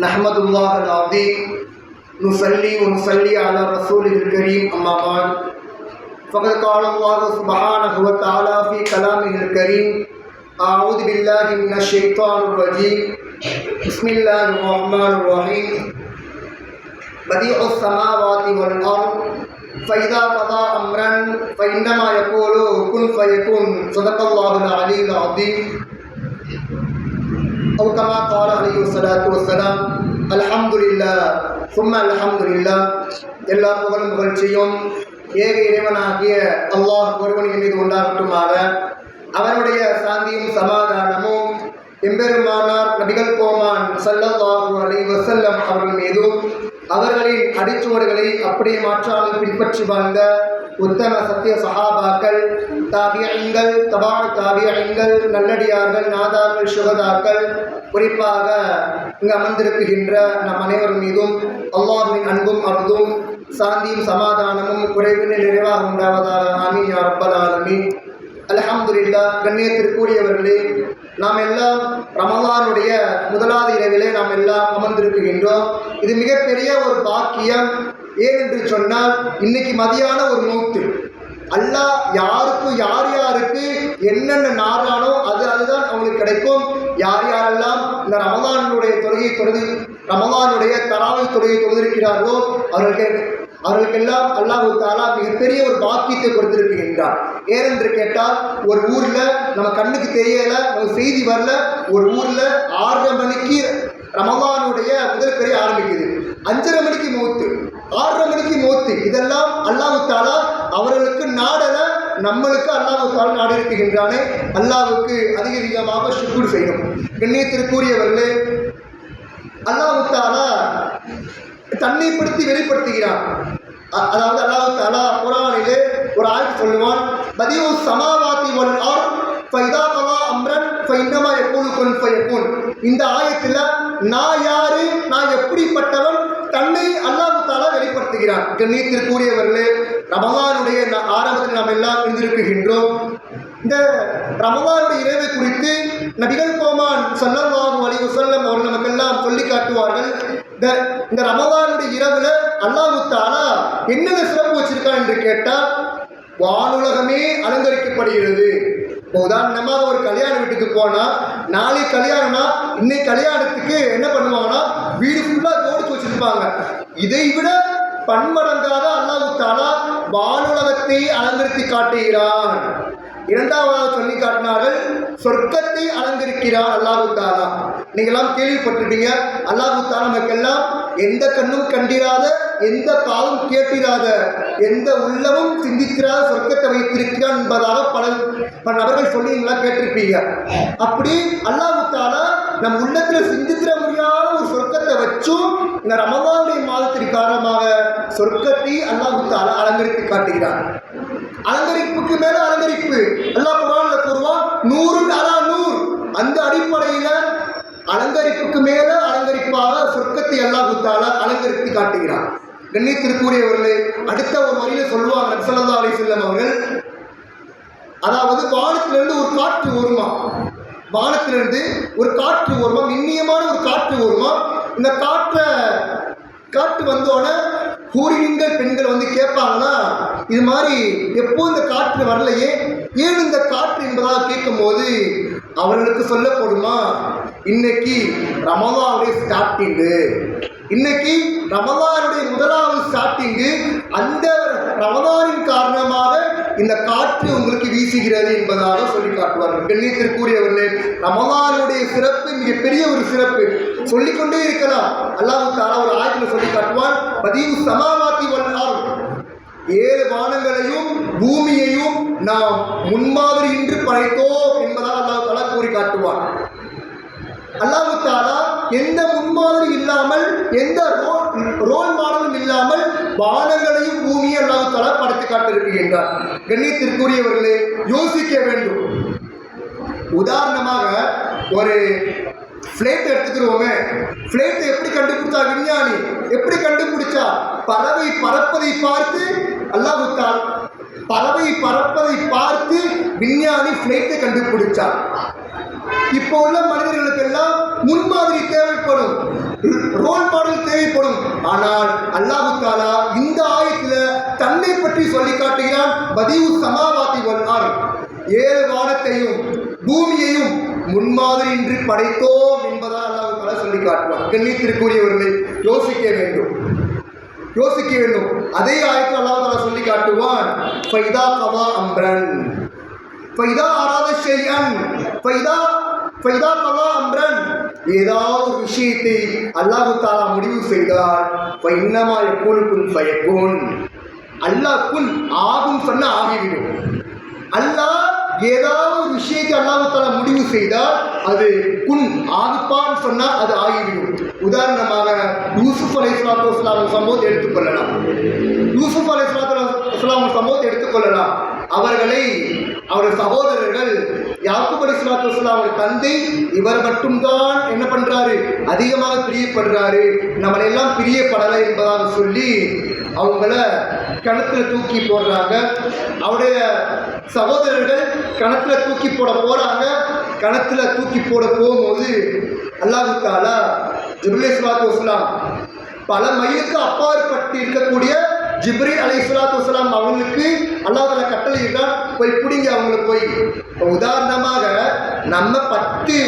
نحمد الله العظيم. نصلي ونصلي على رسوله الكريم أما بعد. فقد قال الله سبحانه وتعالى في كلامه الكريم أعوذ بالله من الشيطان الرجيم. بسم الله الرحمن الرحيم. بديع السماوات والأرض فإذا قضى أمرا فإنما يقول كن فيكون. صدق الله العلي العظيم. أو كما قال عليه الصلاة والسلام الحمد لله ثم الحمد لله எல்லா புகழும் புகழ்ச்சியும் ஏக இறைவனாகிய அல்லாஹ் ஒருவனின் மீது உண்டாகட்டுமாக அவனுடைய சாந்தியும் சமாதானமும் எம்பெருமானார் நபிகள் கோமான் சல்லல்லாஹு அலைஹி வஸல்லம் அவர்கள் மீதும் அவர்களின் அடிச்சுவடுகளை அப்படியே மாற்றாமல் பின்பற்றி வாழ்ந்த உத்தம சத்திய சஹாபாக்கள் தாபியங்கள் தபா தாபியங்கள் நல்லடியார்கள் நாதாக்கள் சுகதாக்கள் குறிப்பாக இங்கு அமர்ந்திருக்குகின்ற நம் அனைவர் மீதும் அல்லாஹின் அன்பும் அருதும் சாந்தியும் சமாதானமும் குறைவினை நிறைவாக உண்டாவதாக ஆமீன் யா ரப்பல் ஆலமீன். கண்ணியத்திற்குரியவர்களே நாம் எல்லாம் ரமலானுடைய முதலாவது இரவிலே நாம் எல்லாம் அமர்ந்திருக்கின்றோம். இது மிகப்பெரிய ஒரு பாக்கியம் ஏனென்று சொன்னால் இன்னைக்கு மதியான ஒரு மூத்து அல்லாஹ் யாருக்கு யார் யாருக்கு என்னென்ன நாடானோ அது அதுதான் அவங்களுக்கு கிடைக்கும். யார் யாரெல்லாம் இந்த ரமதானுடைய தொழுகை தொழுது ரமதானுடைய தராவை தொழுகை தொழுதிருக்கிறார்களோ அவர்களுக்கு அவர்களுக்கெல்லாம் அல்லாஹு தாலா மிகப்பெரிய ஒரு பாக்கியத்தை கொடுத்திருக்கின்றார். ஏனென்று கேட்டால் ஒரு ஊரில் நம்ம கண்ணுக்கு தெரியல நம்ம செய்தி வரல ஒரு ஊரில் ஆறரை மணிக்கு ரமவானுடைய முதல் பெரிய ஆரம்பிக்குது. அஞ்சரை மணிக்கு மூத்து ஆறரை மணிக்கு மூத்து இதெல்லாம் அல்லாவுத்தாலா தாலா அவர்களுக்கு நாடல நம்மளுக்கு அல்லாவுத்தால் நாடு இருக்குகின்றானே அல்லாஹுக்கு அதிக அதிகமாக சுக்கூர் செய்யணும். கண்ணியத்திற்குரியவர்களே அல்லாவுத்தாலா தாலா தன்னைப்படுத்தி வெளிப்படுத்துகிறான் அதாவது அல்லாஹ் குரானிலே ஒரு ஆய்வு சொல்லுவான் பதிவு சமாவாதி ஒன் ஆர் ஃபைதா கவா அம்ரன் ஃபைன்னமா எப்போது கொன் ஃபயக்கூன் இந்த ஆயத்தில் நான் யாரு? நான் எப்படிப்பட்டவன்? தன்னை அல்லாஹ் சொல்கிறார். வெளிப்படுத்துகிறான் கண்ணியத்திற்குரியவர்களே ரமலானுடைய ஆரம்பத்தில் நாம் எல்லாம் இருந்திருக்குகின்றோம் இந்த ரமலானுடைய இரவை குறித்து நபிகள் கோமான் சல்லல்லாஹு அலைஹி வஸல்லம் அவர்கள் நமக்கெல்லாம் சொல்லி காட்டுவார்கள். இந்த இந்த ரமலானுடைய இரவுல அல்லாஹு தாலா என்னென்ன சிறப்பு வச்சிருக்கான் என்று கேட்டால் வானுலகமே அலங்கரிக்கப்படுகிறது. இப்போ உதாரணமாக ஒரு கல்யாண வீட்டுக்கு போனால் நாளை கல்யாணம்னா இன்னைக்கு கல்யாணத்துக்கு என்ன பண்ணுவாங்கன்னா வீடு ஃபுல்லாக ஜோடிச்சு வச்சிருப்பாங்க. இதை விட பன்மடங்காக அல்லாஹு தாலா வானுலகத்தை அலங்கரித்து காட்டுகிறான். இரண்டாவதாக சொல்லி காட்டினார்கள் சொர்க்கத்தை அலங்கரிக்கிறார் அல்லாஹு தாலா. நீங்களாம் கேள்விப்பட்டிருப்பீங்க அல்லாஹு தாலா நமக்கெல்லாம் எந்த கண்ணும் கண்டிராத எந்த காலும் கேட்டிராத எந்த உள்ளமும் சிந்திக்கிறாத சொர்க்கத்தை வைத்திருக்கிறான் என்பதாக பல பல நபர்கள் சொல்லி நீங்களாம் கேட்டிருப்பீங்க. அப்படி அல்லாவுத்தால நம் உள்ளத்தில் சிந்திக்கிற முடியாத ஒரு சொர்க்கத்தை வச்சும் இந்த ரமதானுடைய மாதத்தின் காரணமாக சொர்க்கத்தை அல்லாஹு அலங்கரித்து காட்டுகிறார் அலங்கரிப்புக்கு மேல அலங்கரிப்பு. அல்லா குரான்ல கூறுவான் நூறு அலா நூறு. அந்த அடிப்படையில அலங்கரிப்புக்கு மேல அலங்கரிப்பாக தாலா அலங்கரித்து காட்டுகிறான் கண்ணியத்திற்குரியவர்களே அடுத்த ஒரு வரியில சொல்லுவாங்க நக்சலந்தா அலை செல்லம் அவர்கள் அதாவது வானத்திலிருந்து ஒரு காற்று வருமா? வானத்திலிருந்து ஒரு காற்று வருமா? மின்னியமான ஒரு காற்று வருமா? இந்த காற்றை காற்று வந்தோடனே கூறினீங்கள் பெண்கள் வந்து கேட்பாங்கன்னா இது மாதிரி எப்போ இந்த காற்று வரலையே? ஏன் இந்த காற்று என்பதாக கேட்கும்போது அவர்களுக்கு சொல்லப்படுமா? இன்னைக்கு ரமதானுடைய ஸ்டார்டிங்கு இன்னைக்கு ரமதானுடைய முதலாவது ஸ்டார்டிங்கு அந்த ரமதானின் காரணமாக இந்த காற்று உங்களுக்கு வீசுகிறது என்பதாக சொல்லி காட்டுவார்கள் கண்ணியத்திற்குரியவர்களே ரமதானுடைய சிறப்பு மிகப்பெரிய ஒரு சிறப்பு. சொல்லிக்கொண்டே இருக்கலாம். அல்லாஹ் தாலா ஒரு ஆயத்தில் சொல்லி காட்டுவான் பதிவு சமாவாத்தி வல்லால் ஏழு வானங்களையும் பூமியையும் நாம் முன்மாதிரியின்றி படைத்தோம் என்பதால் அல்லாஹ் தாலா கூறி காட்டுவான் அல்லாஹு தாலா எந்த முன்மாதிரி இல்லாமல் எந்த ரோல் ரோல் மாடலும் இல்லாமல் வானங்களையும் பூமியை அல்லாஹு தாலா படைத்து காட்டிருக்கின்றார் கண்ணியத்திற்குரியவர்களே யோசிக்க வேண்டும். உதாரணமாக ஒரு ஃப்ளைட் எடுத்துக்கிறோமே. ஃப்ளைட்டை எப்படி கண்டுபிடிச்சா விஞ்ஞானி? எப்படி கண்டுபிடிச்சா? பறவை பறப்பதை பார்த்து அல்லாஹுத்தால் பறவை பறப்பதை பார்த்து விஞ்ஞானி ஃப்ளைட்டை கண்டுபிடிச்சார் இப்போ உள்ள மனிதர்களுக்கெல்லாம் முன்மாதிரி தேவைப்படும். ரோல் மாடல் தேவைப்படும். ஆனால் அல்லாஹு தாலா இந்த ஆயத்துல தன்னை பற்றி சொல்லி காட்டுகிறான். பதிவு சமாவாதி வல்லார் ஏழு வானத்தையும் பூமியையும் முன்மாதிரியின்றி படைத்தோம் என்பதாக அல்லாஹு தாலா சொல்லி காட்டுவான். கண்ணியத்திற்குரியவர்களை யோசிக்க வேண்டும். யோசிக்க வேண்டும். அதே ஆயத்தில் அல்லாஹ் தாலா சொல்லி காட்டுவான். ஃபைதா கவா அம்ரன். ஃபைதா ஆராத ஷைஅன் ஃபைதா ஃபைதா கவா அம்ரன் ஏதாவது ஒரு விஷயத்தை அல்லாஹு தாலா முடிவு செய்தால் ஃபைன்னமா எப்போது குன் ஃபயக்குன் அல்லாஹ் குன் ஆகும் சொன்ன ஆகிவிடும் அல்லாஹ் ஏதாவது ஒரு விஷயத்தை அல்லாஹு தாலா முடிவு செய்தால் அது குன் ஆகுப்பான்னு சொன்னால் அது ஆகிவிடும் உதாரணமாக யூசுப் அலை சலாத்து சம்பவத்தை எடுத்துக்கொள்ளலாம் யூசுப் அலை சலாத்து சம்பவத்தை எடுத்துக்கொள்ளலாம் அவர்களை அவருடைய சகோதரர்கள் யாக்கூப் அலி அவர் தந்தை இவர் மட்டும்தான் என்ன பண்றாரு? அதிகமாக பிரியப்படுறாரு. நம்மளை எல்லாம் பிரியப்படலை என்பதாக சொல்லி அவங்கள கிணத்துல தூக்கி போடுறாங்க. அவருடைய சகோதரர்கள் கிணத்துல தூக்கி போட போறாங்க. கிணத்துல தூக்கி போட போகும்போது அல்லாஹு தாலா ஜிப்ரேல் பல மைலுக்கு அப்பாற்பட்டு இருக்கக்கூடிய ஜிப்ரி அலை சுலாத்து வலாம் அவங்களுக்கு அல்லாஹால கட்டளையிட்டால் போய் பிடிங்க அவங்கள போய். இப்ப உதாரணமாக நம்ம பத்து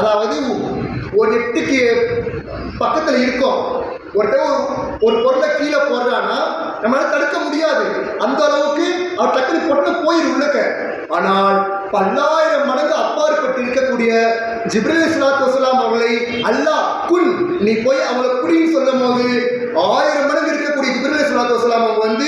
அதாவது ஒரு எட்டுக்கு பக்கத்தில் இருக்கோம். ஒருத்தர் ஒரு ஒரு பொருளை கீழே போடுறான்னா நம்மளால தடுக்க முடியாது. அந்த அளவுக்கு அவர் டக்குனு பொண்ணு போயிரு உள்ளக்க. ஆனால் பல்லாயிரம் மடங்கு அப்பாற்பட்டு இருக்கக்கூடிய ஜிப்ரேல் சலாத்து வசலாம் அவர்களை அல்லாஹ் குன் நீ போய் அவளை குடின்னு சொல்லும் போது ஆயிரம் மடங்கு இருக்கக்கூடிய ஜிப்ரேல் இஸ்லாத்து வஸ்லாம் அவங்க வந்து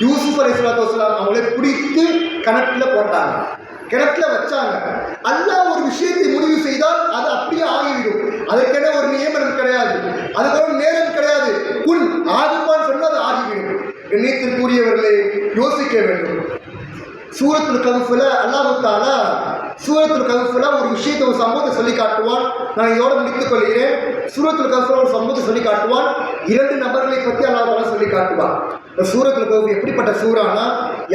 யூசுப் அலி இஸ்லாத்து வஸ்லாம் அவங்களே பிடித்து கணக்கில் போட்டாங்க. கிணத்துல வச்சாங்க. அல்லாஹ் ஒரு விஷயத்தை முடிவு செய்தால் அது அப்படியே ஆகிவிடும். அதற்கென ஒரு நியமனம் கிடையாது. அதுக்கான நேரம் கிடையாது. குன் ஆகுமான்னு சொன்னால் அது ஆகிவிடும். எண்ணத்திற்குரியவர்களை யோசிக்க வேண்டும். சூரத்தில் கவுஃபில் அல்லாஹு தாலா சூரத்துல கல்ஃபில் ஒரு விஷயத்தை ஒரு சம்பவத்தை சொல்லி காட்டுவான் நான் இதோடு முடித்துக் கொள்கிறேன். சூரத்துல் கல்ஃபில் ஒரு சம்பவத்தை சொல்லி காட்டுவான் இரண்டு நபர்களை பற்றி அல்லாஹ் சொல்லி காட்டுவான் இந்த சூரத்தில் கல்ஃபு எப்படிப்பட்ட சூறானா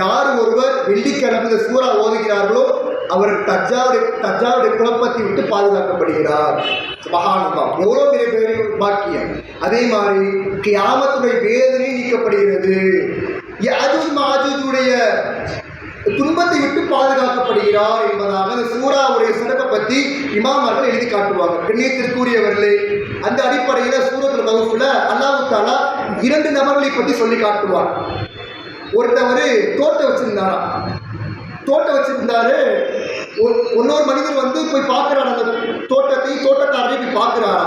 யார் ஒருவர் வெள்ளிக்கிழமை இந்த சூறா ஓதுகிறார்களோ அவர் தஜாவுடைய தஜாவுடைய குழப்பத்தை விட்டு பாதுகாக்கப்படுகிறார். மகானுபம் எவ்வளோ பெரிய பெரிய பாக்கியம் அதே மாதிரி கியாமத்துடைய வேதனை நீக்கப்படுகிறது. யாஜூஜ் மாஜூஜுடைய துன்பத்தை விட்டு பாதுகாக்கப்படுகிறார் என்பதாக அந்த சூறாவுடைய சிறப்பை பற்றி இமாமர்கள் எழுதி காட்டுவாங்க கண்ணியத்திற்குரியவர்களே அந்த அடிப்படையில் சூரத்தில் வகுப்புல அல்லாஹு தாலா இரண்டு நபர்களை பற்றி சொல்லி காட்டுவார். ஒருத்தவர் தோட்டம் வச்சிருந்தாரா? தோட்டம் வச்சிருந்தாரு. ஒரு இன்னொரு மனிதர் வந்து போய் பார்க்குறாரு. அந்த தோட்டத்தை தோட்டக்காரரை போய் பார்க்குறாரா?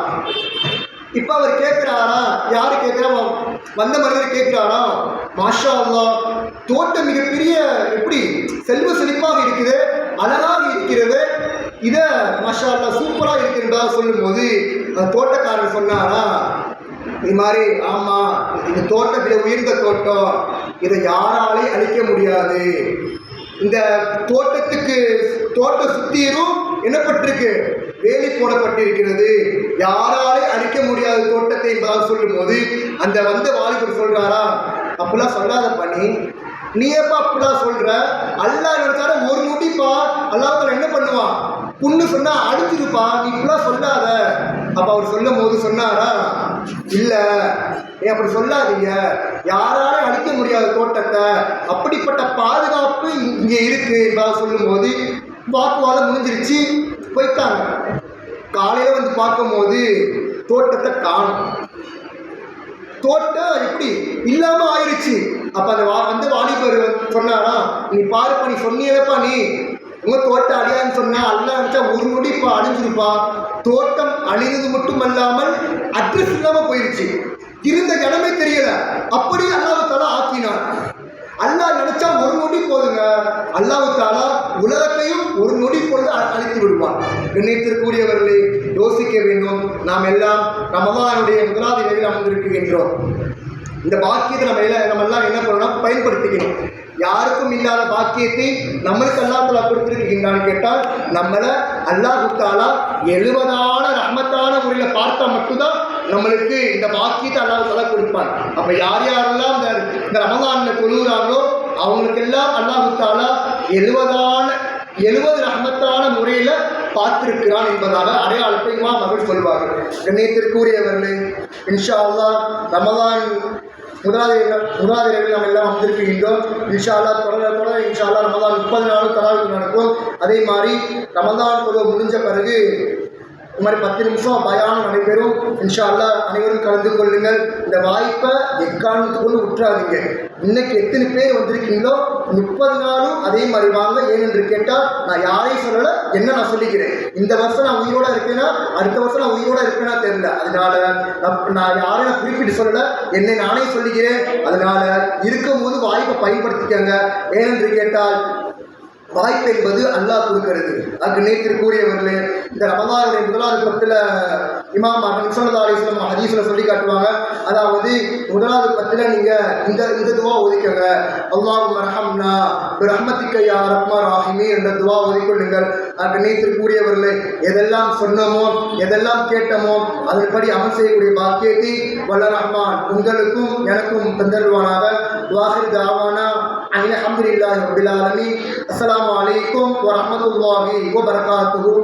இப்போ அவர் கேட்குறாரா யார் கேட்குறா வந்த மனிதர் கேட்குறாரா மாஷா அல்லா தோட்டம் மிகப்பெரிய எப்படி செல்வ செழிப்பாக இருக்குது அழகாக இருக்கிறது. இதை மாஷா அல்லா சூப்பராக இருக்கிறதா சொல்லும்போது அந்த தோட்டக்காரர் சொன்னாரா? இது மாதிரி ஆமாம் இந்த தோட்டம் விட உயர்ந்த தோட்டம் இதை யாராலையும் அழிக்க முடியாது. இந்த தோட்டத்துக்கு தோட்டம் சுற்றியும் என்னப்பட்டிருக்கு? வேலி போடப்பட்டிருக்கிறது. யாராலே அழிக்க முடியாத தோட்டத்தை என்பதாக சொல்லும்போது அந்த வந்த வாலிபர் சொல்றாரா? அப்படிலாம் சொல்லாத பண்ணி நீ எப்பா அப்படிலாம் சொல்ற? அல்லாஹ் நினைச்சாரு ஒரு நொடிப்பா. அல்லாஹ் என்ன பண்ணுவான் புண்ணு சொன்னா அடிச்சிருப்பா. நீ இப்படிலாம் சொல்லாத. அப்ப அவர் சொல்லும் போது சொன்னாரா? இல்ல. நீ அப்படி சொல்லாதீங்க. யாராலும் அழிக்க முடியாத தோட்டத்தை அப்படிப்பட்ட பாதுகாப்பு இங்கே இருக்கு. என்பதாக சொல்லும்போது வாக்குவாதம் முடிஞ்சிருச்சு. போயிட்டாங்க. காலையில் வந்து பார்க்கும்போது தோட்டத்தை காணும். தோட்டம் எப்படி? இல்லாம ஆயிருச்சு. அப்போ அந்த வா வந்து வாலிபர் வந்து சொன்னாரா நீ பாருப்பா நீ சொன்னீங்களப்பா நீ. உங்க தோட்டம் அழியான்னு சொன்னா அல்ல நினைச்சா ஒரு நொடி இப்போ அழிஞ்சிருப்பா. தோட்டம் அழிந்தது மட்டும் அல்லாமல் அட்ரஸ் இல்லாமல் போயிடுச்சு இருந்த இடமே தெரியல. அப்படி அல்லாத தலை ஆக்கினான். அல்லாஹ் நினைச்சா ஒரு நொடி போதுங்க. அல்லாஹ் தாலா உலகத்தையும் ஒரு நொடி பொழுது அ- அழித்து விடுவான். நினைத்திருக்கூடியவர்களை யோசிக்க வேண்டும். நாம் எல்லாம் ரமதானுடைய முதலாவது நிலையில் அமர்ந்திருக்கின்றோம். இந்த பாக்கியத்தை நம்ம எல்லாம் நம்ம எல்லாம் என்ன பண்ணணும் பயன்படுத்திக்கணும். யாருக்கும் இல்லாத பாக்கியத்தை நம்மளுக்கு அல்லாஹ் கொடுத்துருக்கின்றான்னு கொடுத்திருக்கின்றான்னு கேட்டால் நம்மளை அல்லாஹ் தாலா எழுபதான ரஹ்மத்தான முறையில் பார்த்தா மட்டும்தான் நம்மளுக்கு இந்த பாக்கியத்தை அல்லாஹ் கொடுப்பான். அப்போ யார் யாரெல்லாம் இந்த இந்த ரமதான்ல தொழுகிறாங்களோ அவங்களுக்கெல்லாம் அல்லாஹ் எழுபதான எழுபது ரஹமத்தான முறையில் பார்த்திருக்கிறான் என்பதாக அடையாளத்தை இமாம் அவர்கள் சொல்வார்கள். கண்ணியத்திற்குரியவர்களே இன்ஷா அல்லாஹ் ரமதான் முதலாளிகள் முதலாளிகள் நம்ம எல்லாம் வந்திருக்கின்றோம் இன்ஷா அல்லா தொடர தொடர இன்ஷா அல்லா ரமதான் முப்பது நாளும் தராவுக்கு நடக்கும். அதே மாதிரி ரமதான் தொழுவு முடிஞ்ச பிறகு இந்த மாதிரி பத்து நிமிஷம் பயானம் நடைபெறும் இன்ஷா அல்லாஹ் அனைவரும் கலந்து கொள்ளுங்கள். இந்த வாய்ப்பை எக்காரணத்துக்குள்ள விட்டுறாதீங்க இன்னைக்கு எத்தனை பேர் வந்திருக்கீங்களோ முப்பது நாளும் அதே மாதிரி வாங்க. ஏனென்று கேட்டால் நான் யாரையும் சொல்லலை என்ன நான் சொல்லிக்கிறேன். இந்த வருஷம் நான் உயிரோட இருக்கேன்னா அடுத்த வருஷம் நான் உயிரோட இருக்கேனா தெரியல. அதனால நான் யாரையும் நான் குறிப்பிட்டு சொல்லலை என்னை நானே சொல்லிக்கிறேன். அதனால இருக்கும்போது வாய்ப்பை பயன்படுத்திக்கங்க. ஏனென்று கேட்டால் வாய்ப்பு என்பது அல்லாஹ் கொடுக்கிறது. அதுக்கு நேற்று கூறியவர்களே இந்த ரமதானுடைய முதலாவது பத்தில் இமாம் நிசல்லா அலிஸ்லாம் ஹதீஸில் சொல்லி காட்டுவாங்க. அதாவது முதலாவது பத்தில் நீங்கள் இந்த இந்த துவா ஒதுக்கங்க. அல்லாஹ் மரஹம்னா ரஹ்மத்திக்க யா ரஹ்மா ராஹிமி என்ற துவா ஒதுக்கொள்ளுங்கள் நேற்று கூறியவர்களே எதெல்லாம் சொன்னோமோ எதெல்லாம் கேட்டோமோ அதன்படி அமல் செய்யக்கூடிய பாக்கியத்தை வல்ல ரஹ்மான் உங்களுக்கும் எனக்கும் தந்தருவானாக. வாஹிர் தாவானா அனில் அஹமதுல்லாஹி ரபில் ஆலமீன். அஸ்ஸலாமு அலைக்கும் வரஹ்மத்துல்லாஹி வபரகாத்துஹு